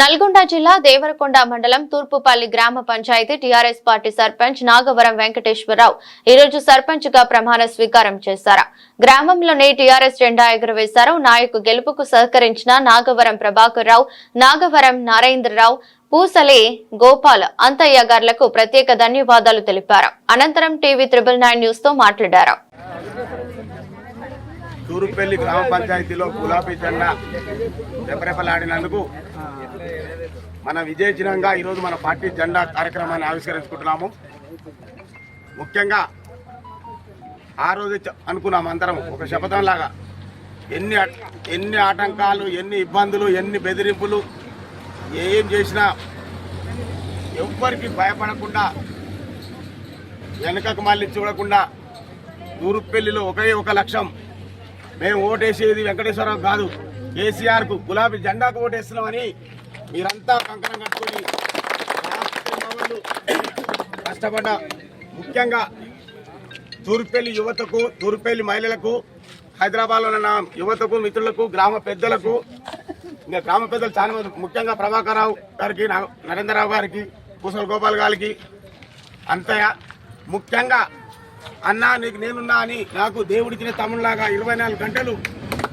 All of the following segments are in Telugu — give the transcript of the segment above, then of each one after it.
నల్గొండ జిల్లా దేవరకొండ మండలం తూర్పుపల్లి గ్రామ పంచాయతీ టీఆర్ఎస్ పార్టీ సర్పంచ్ నాగవరం వెంకటేశ్వరరావు ఈరోజు సర్పంచ్గా ప్రమాణ స్వీకారం చేశారు. గ్రామంలోనే టీఆర్ఎస్ జెండా ఎగురవేశారు. నాయకు గెలుపుకు సహకరించిన నాగవరం ప్రభాకర్ రావు నాగవరం నారేంద్రరావు పూసలే గోపాల్ అంతయ్య గార్లకు ప్రత్యేక ధన్యవాదాలు తెలిపారు. అనంతరం టీవీ త్రిబుల్ నైన్ న్యూస్తో మాట్లాడారు. తూరుపల్లి గ్రామ పంచాయతీలో గులాబీ జెండా రెపరెపలాడినందుకు మన విజయచినంగా ఈరోజు మన పార్టీ జెండా కార్యక్రమాన్ని ఆవిష్కరించుకుంటున్నాము. ముఖ్యంగా ఆ రోజు చ- అనుకున్నాం అందరం ఒక శపథంలాగా. ఎన్ని ఎన్ని ఆటంకాలు ఎన్ని ఇబ్బందులు ఎన్ని బెదిరింపులు ఏం చేసినా ఎవ్వరికి భయపడకుండా వెనకకు మళ్ళీ చూడకుండా తూరుపల్లిలో ఒకే ఒక లక్ష్యం మేము ఓటేసేది వెంకటేశ్వరరావు కాదు. కేసీఆర్కు గులాబీ జెండాకు ఓటేస్తున్నామని మీరంతా కంకణం కట్టుకొని కష్టపడ్డ ముఖ్యంగా తూర్పల్లి యువతకు తూర్పల్లి మహిళలకు హైదరాబాద్లో ఉన్న యువతకు మిత్రులకు గ్రామ పెద్దలకు ఇంకా గ్రామ పెద్దలు చాలా మంది ముఖ్యంగా ప్రభాకర్ రావు గారికి నరేంద్రరావు గారికి కుశల్ గోపాల్ గారికి అంతయ్య ముఖ్యంగా అన్నా నీకు నేనున్నా అని నాకు దేవుడిచ్చిన తమ్ముళ్ళలాగా ఇరవై నాలుగు గంటలు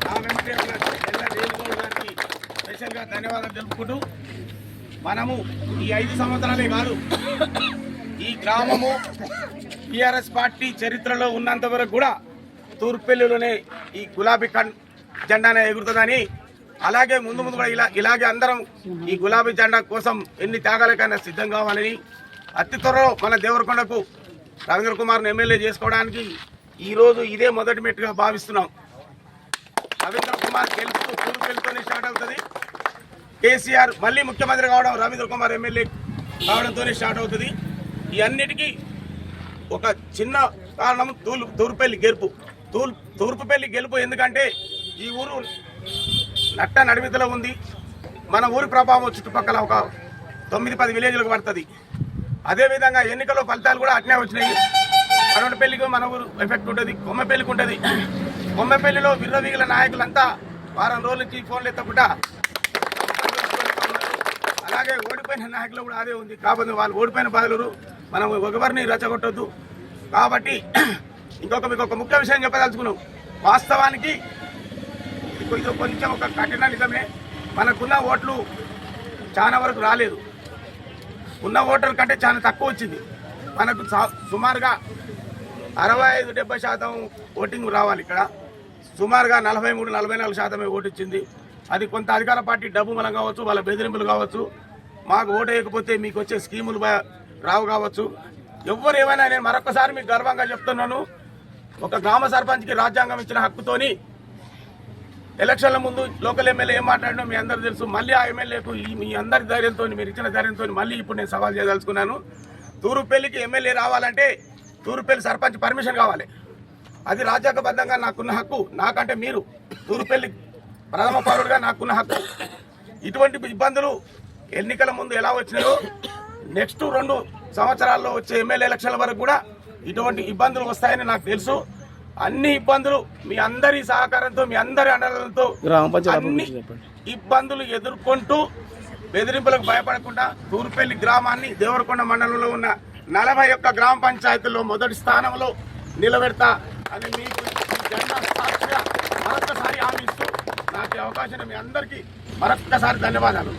ఆ వెంబడి గారికి స్పెషల్గా ధన్యవాదాలు తెలుపుకుంటూ మనము ఈ ఐదు సంవత్సరాలే కాదు ఈ గ్రామము టిఆర్ఎస్ పార్టీ చరిత్రలో ఉన్నంత వరకు కూడా తూర్పెల్లిలోనే ఈ గులాబీ కన్ జెండానే ఎగురుతుందని అలాగే ముందు ముందు కూడా ఇలా ఇలాగే అందరం ఈ గులాబీ జెండా కోసం ఎన్ని త్యాగాలకైనా సిద్ధం కావాలని అతి త్వరలో మన దేవరకొండకు రవీంద్ర కుమార్ని ఎమ్మెల్యే చేసుకోవడానికి ఈరోజు ఇదే మొదటి మెట్టుగా భావిస్తున్నాం. రవీంద్ర కుమార్ గెలుపు తూర్పెల్లితోనే స్టార్ట్ అవుతుంది. కేసీఆర్ మళ్ళీ ముఖ్యమంత్రి కావడం రవీంద్ర కుమార్ ఎమ్మెల్యే కావడంతోనే స్టార్ట్ అవుతుంది. ఇవన్నిటికీ ఒక చిన్న కారణం తూలు తూర్పుపల్లి గెలుపు. తూర్ తూర్పుపల్లి గెలుపు ఎందుకంటే ఈ ఊరు నట్ట నడిమితలో ఉంది. మన ఊరి ప్రభావం చుట్టుపక్కల ఒక తొమ్మిది పది విలేజ్లకు పడుతుంది. అదేవిధంగా ఎన్నికల ఫలితాలు కూడా అట్నే వచ్చినాయి. పడవలపల్లికి మన ఊరు ఎఫెక్ట్ ఉంటుంది కొమ్మపల్లికి ఉంటుంది. కొమ్మపల్లిలో విర్రవీగల నాయకులంతా వారం రోజుల నుంచి ఫోన్లు ఎత్తకుండా అలాగే ఓడిపోయిన నాయకులు కూడా అదే ఉంది. కాబట్టి వాళ్ళు ఓడిపోయిన బాధలు మనం ఒకరిని రచ్చగొట్టద్దు. కాబట్టి ఇంకొక మీకు ఒక ముఖ్య విషయం చెప్పదలుచుకున్నాం. వాస్తవానికి కొంచెం కొంచెం ఒక కఠిన నిజమే. మనకున్న ఓట్లు చాలా వరకు రాలేదు. ఉన్న ఓటర్ కంటే చాలా తక్కువ వచ్చింది. మనకు సుమారుగా అరవై ఐదు డెబ్బై శాతం ఓటింగ్ రావాలి ఇక్కడ. సుమారుగా నలభై మూడు నలభై నాలుగు శాతమే ఓటు ఇచ్చింది. అది కొంత అధికార పార్టీ డబ్బు మనం కావచ్చు వాళ్ళ బెదిరింపులు కావచ్చు మాకు ఓటు వేయకపోతే మీకు వచ్చే స్కీములు రావు కావచ్చు. ఎవరు ఏమైనా నేను మరొకసారి మీకు గర్వంగా చెప్తున్నాను. ఒక గ్రామ సర్పంచ్కి రాజ్యాంగం ఇచ్చిన హక్కుతోని ఎలక్షన్ల ముందు లోకల్ ఎమ్మెల్యే ఏం మాట్లాడినో మీ అందరు తెలుసు. మళ్ళీ ఆ ఎమ్మెల్యేకు మీ అందరి ధైర్యంతో మీరు ఇచ్చిన ధైర్యంతో మళ్ళీ ఇప్పుడు నేను సవాల్ చేయదలుచుకున్నాను. తూరుపల్లికి ఎమ్మెల్యే రావాలంటే తూరుపల్లి సర్పంచ్ పర్మిషన్ కావాలి. అది రాజ్యాంగబద్ధంగా నాకున్న హక్కు. నాకంటే మీరు తూరుపల్లి ప్రథమ పౌరుడిగా నాకున్న హక్కు. ఇటువంటి ఇబ్బందులు ఎన్నికల ముందు ఎలా వచ్చినాయో నెక్స్ట్ రెండు సంవత్సరాల్లో వచ్చే ఎమ్మెల్యే ఎలక్షన్ల వరకు కూడా ఇటువంటి ఇబ్బందులు వస్తాయని నాకు తెలుసు. అన్ని ఇబ్బందులు మీ అందరి సహకారంతో మీ అందరి అండలతో గ్రామ పంచాయతీ అన్ని. ఇబ్బందులు ఎదుర్కొంటూ బెదిరింపులకు భయపడకుండా తూర్పల్లి గ్రామాన్ని దేవరకొండ మండలంలో ఉన్న నలభై ఒక్క గ్రామ పంచాయతీల్లో మొదటి స్థానంలో నిలబెడతా అని మీకు ఈ జెండా సాక్షిగా మరొక్కసారి హామీ ఇస్తూ నాకు అవకాశం మీ అందరికీ మరొక్కసారి ధన్యవాదాలు